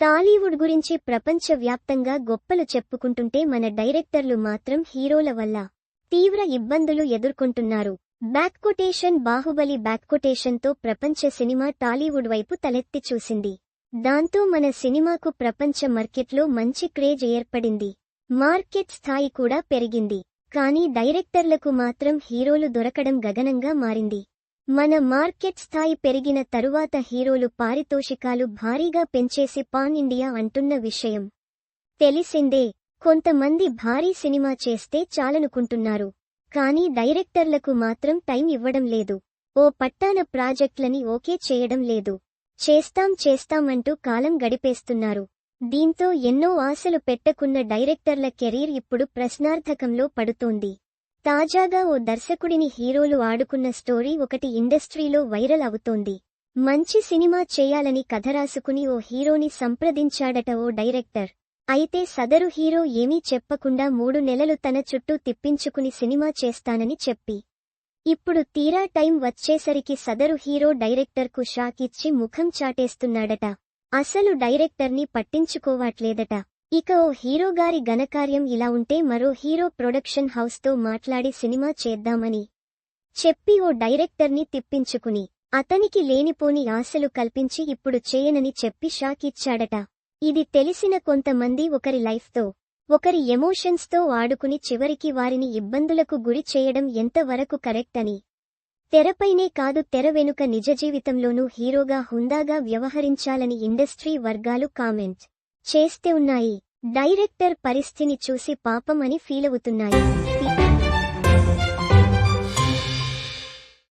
టాలీవుడ్ గురించి ప్రపంచ వ్యాప్తంగా గొప్పలు చెప్పుకుంటుంటే మన డైరెక్టర్లు మాత్రం హీరోల వల్ల తీవ్ర ఇబ్బందులు ఎదుర్కొంటున్నారు. బ్యాక్కొటేషన్ బాహుబలి బ్యాక్కొటేషన్తో ప్రపంచ సినిమా టాలీవుడ్ వైపు తలెత్తి చూసింది. దాంతో మన సినిమాకు ప్రపంచ మార్కెట్లో మంచి క్రేజ్ ఏర్పడింది. మార్కెట్ స్థాయి కూడా పెరిగింది. కానీ డైరెక్టర్లకు మాత్రం హీరోలు దొరకడం గగనంగా మారింది. మన మార్కెట్ స్థాయి పెరిగిన తరువాత హీరోలు పారితోషికాలు భారీగా పెంచేసి పాన్ ఇండియా అంటున్న విషయం. తెలిసిందే కొంతమంది భారీ సినిమా చేస్తే చాలనుకుంటున్నారు. కానీ డైరెక్టర్లకు మాత్రం టైం ఇవ్వడం లేదు. ఓ పట్టాన ప్రాజెక్ట్లని ఓకే చేయడం లేదు. చేస్తాం చేస్తాం అంటూ కాలం గడిపేస్తున్నారు. దీంతో ఎన్నో ఆశలు పెట్టకున్న డైరెక్టర్ల కెరీర్ ఇప్పుడు ప్రశ్నార్థకంలో పడుతోంది. తాజాగా ఓ దర్శకుడిని హీరోలు ఆడుకున్న స్టోరీ ఒకటి ఇండస్ట్రీలో వైరల్ అవుతోంది. మంచి సినిమా చేయాలని కథ రాసుకుని ఓ హీరోని సంప్రదించాడట ఓ డైరెక్టర్. అయితే సదరు హీరో ఏమీ చెప్పకుండా మూడు నెలలు తన చుట్టూ తిప్పించుకుని సినిమా చేస్తానని చెప్పి. ఇప్పుడు తీరా టైం వచ్చేసరికి సదరు హీరో డైరెక్టర్కు షాక్ ఇచ్చి ముఖం చాటేస్తున్నాడట. అసలు డైరెక్టర్ని పట్టించుకోవట్లేదట. ఇక ఓ హీరో గారి ఘనకార్యం ఇలా ఉంటే మరో హీరో ప్రొడక్షన్ హౌస్తో మాట్లాడి సినిమా చేద్దామని చెప్పి ఓ డైరెక్టర్ని తిప్పించుకుని అతనికి లేనిపోని ఆశలు కల్పించి ఇప్పుడు చేయనని చెప్పి షాక్ ఇచ్చాడట. ఇది తెలిసిన కొంతమంది ఒకరి లైఫ్తో ఒకరి ఎమోషన్స్తో ఆడుకుని చివరికి వారిని ఇబ్బందులకు గురి చేయడం ఎంతవరకు కరెక్ట్ అని. తెరపైనే కాదు తెర వెనుక నిజ జీవితంలోనూ హీరోగా హుందాగా వ్యవహరించాలని ఇండస్ట్రీ వర్గాలు కామెంట్. చేస్తే ఉన్నాయి. డైరెక్టర్ పరిస్థితిని చూసి పాపం అని ఫీలవుతున్నాయి.